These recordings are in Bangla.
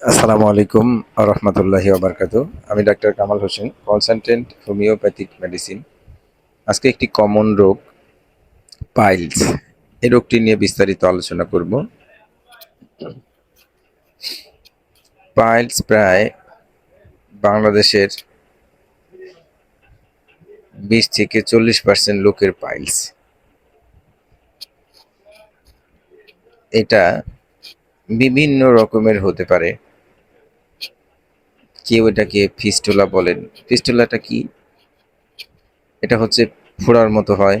আসসালামু আলাইকুম রহমতুল্লাহি ওবরকাত আমি doctor Kamal Hossain consultant homeopathic medicine আজকে একটি কমন রোগ পাইলস এই রোগটি নিয়ে বিস্তারিত আলোচনা করব। পাইলস প্রায় বাংলাদেশের বিশ থেকে চল্লিশ পার্সেন্ট লোকের পাইলস এটা বিভিন্ন রকমের হতে পারে। কেউ এটাকে ফিস্টুলা বলেন। ফিস্টুলাটা কি? এটা হচ্ছে ফোড়ার মতো হয়,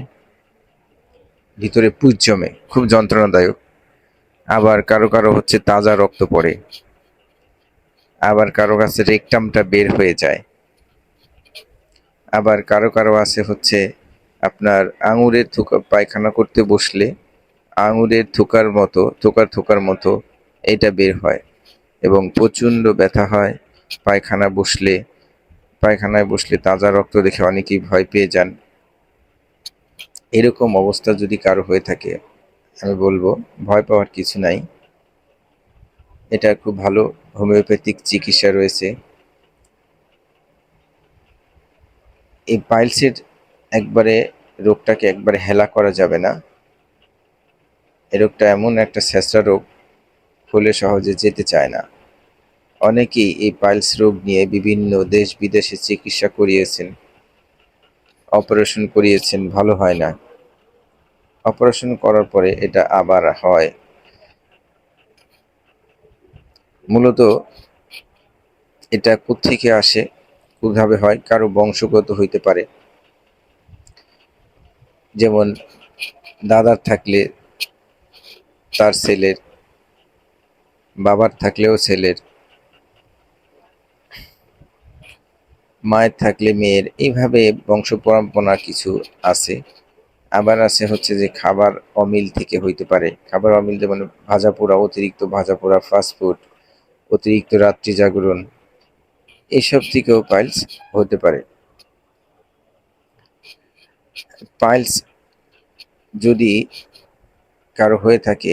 ভিতরে পুজ জমে, খুব যন্ত্রণাদায়ক। আবার কারও কারও হচ্ছে তাজা রক্ত পড়ে। আবার কারও কাছে রেকটামটা বের হয়ে যায়। আবার কারও কারও আছে হচ্ছে আপনার আঙুরের থুকা, পায়খানা করতে বসলে আঙুরের থোকার মতো, থোকার থোকার মতো এটা বের হয় এবং প্রচণ্ড ব্যথা হয়। পায়খানা বসলে, পায়খানায় বসলে তাজা রক্ত দেখে অনেকেই ভয় পেয়ে যান। এরকম অবস্থা যদি কারও হয়ে থাকে, আমি বলব, ভয় পাওয়ার কিছু নাই। এটা খুব ভালো হোমিওপ্যাথিক চিকিৎসা রয়েছে। এই পাইলসের একবারে রোগটাকে একবারে হেলা করা যাবে না। এ রোগটা এমন একটা ছেঁচড়া রোগ, হলে সহজে যেতে চায় না। অনেকেই এই পাইলস রোগ নিয়ে বিভিন্ন দেশ বিদেশে চিকিৎসা করিয়েছেন। অপারেশন করিয়েছেন, ভালো হয় না। অপারেশন করার পরে এটা আবার হয়। মূলত এটা কোত্থেকে আসে কোভাবে হয়, কারও বংশগত হইতে পারে। যেমন দাদার থাকলে তার ছেলের, বাবার থাকলেও ছেলের মায়ের থাকলে মেয়ের, এইভাবে বংশ পরম্পরা কিছু আছে। আবার আছে হচ্ছে যে খাবার অমিল থেকে হইতে পারে। খাবার অমিল যেমন ভাজা পোড়া, অতিরিক্ত ভাজা পোড়া ফাস্টফুড অতিরিক্ত রাত্রি জাগরণ, এসব থেকেও পাইলস হতে পারে। পাইলস যদি কারও হয়ে থাকে,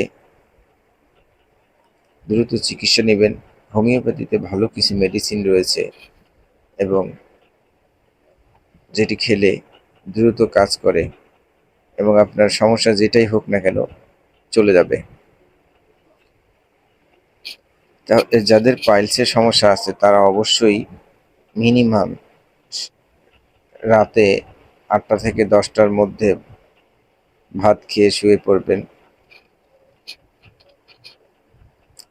দ্রুত চিকিৎসা নেবেন। হোমিওপ্যাথিতে ভালো কিছু মেডিসিন রয়েছে। এবং যেটি খেলে দ্রুত কাজ করে এবং আপনার সমস্যা যেটাই হোক না কেন চলে যাবে। যাদের পাইলসের সমস্যা আছে, তারা অবশ্যই মিনিমাম রাতে আটটা থেকে দশটার মধ্যে ভাত খেয়ে শুয়ে পড়বেন।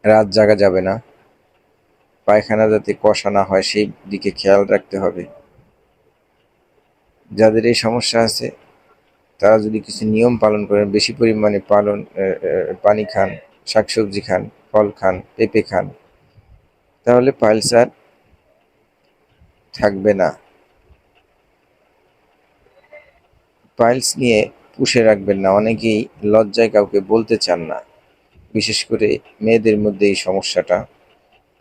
রাত জাগা যাবে না। পায়খানা যাতে কষা না হয়, সেই দিকে খেয়াল রাখতে হবে। যাদের এই সমস্যা আছে, তারা যদি কিছু নিয়ম পালন করেন, বেশি পরিমাণে পালন পানি খান, শাকসবজি খান, ফল খান, পেঁপে খান, তাহলে পাইলসার থাকবে না। পাইলস নিয়ে পুষে রাখবেন না, অনেকেই লজ্জায় কাউকে বলতে চান না। বিশেষ করে মেয়েদের মধ্যে এই সমস্যাটা।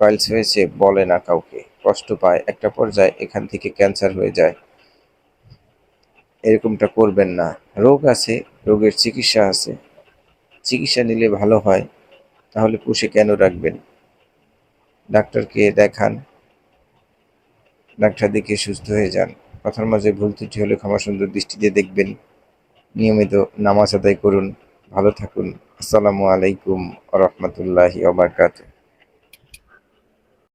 পাইলস হয়েছে বলে না কাউকে। কষ্ট পায়, একটা পর্যায়ে এখান থেকে ক্যান্সার হয়ে যায়। এরকমটা করবেন না। রোগ আছে, রোগের চিকিৎসা আছে। চিকিৎসা নিলে ভালো হয়, তাহলে পুষে কেন রাখবেন? ডাক্তারকে দেখান, ডাক্তার দেখে সুস্থ হয়ে যান। কথার মাঝে ভুল ত্রুটি হলে ক্ষমা সুন্দর দৃষ্টিতে দেখবেন। নিয়মিত নামাজ আদায় করুন, ভালো থাকুন। আসসালামু আলাইকুম রহমতুল্লাহি ওবরকাতুহ